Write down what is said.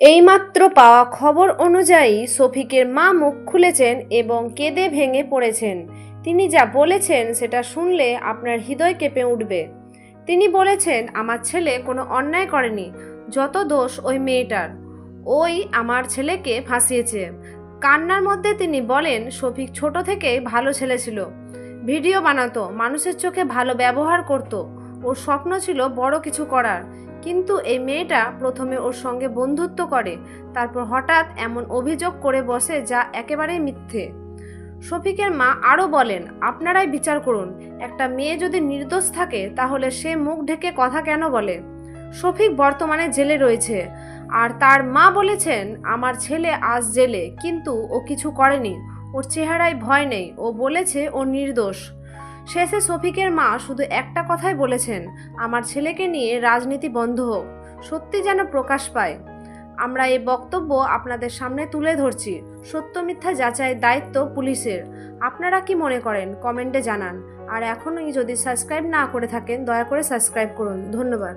এইমাত্র পাওয়া খবর অনুযায়ী শফিকের মা মুখ খুলেছেন এবং কেঁদে ভেঙে পড়েছেন। তিনি যা বলেছেন সেটা শুনলে আপনার হৃদয় কেঁপে উঠবে। তিনি বলেছেন, আমার ছেলে কোনো অন্যায় করেনি, যত দোষ ওই মেয়েটার। ওই আমার ছেলেকে ফাঁসিয়েছে। কান্নার মধ্যে তিনি বলেন শফিক ছোট থেকেই ভালো ছেলে ছিল। ভিডিও বানাতো, মানুষের চোখে ভালো ব্যবহার করত। ওর স্বপ্ন ছিল বড় কিছু করার। কিন্তু এই মেয়েটা প্রথমে ওর সঙ্গে বন্ধুত্ব করে, তারপর হঠাৎ এমন অভিযোগ করে বসে যা একেবারেই মিথ্যে। শফিকের মা আরও বলেন, আপনারাই বিচার করুন। একটা মেয়ে যদি নির্দোষ থাকে, তাহলে সে মুখ ঢেকে কথা কেন বলে? শফিক বর্তমানে জেলে রয়েছে। আর তার মা বলেছেন, আমার ছেলে আজ জেলে, কিন্তু ও কিছু করেনি। ওর চেহারায় ভয় নেই। ও বলেছে ও নির্দোষ। শেষে শফিকের মা শুধু একটা কথাই বলেছেন, আমার ছেলেকে নিয়ে রাজনীতি বন্ধ হোক, সত্যি যেন প্রকাশ পায়। আমরা এই বক্তব্য আপনাদের সামনে তুলে ধরছি, সত্য মিথ্যা যাচাই দায়িত্ব পুলিশের। আপনারা কি মনে করেন, কমেন্টে জানান। আর এখনই যদি সাবস্ক্রাইব না করে থাকেন, দয়া করে সাবস্ক্রাইব করুন। ধন্যবাদ।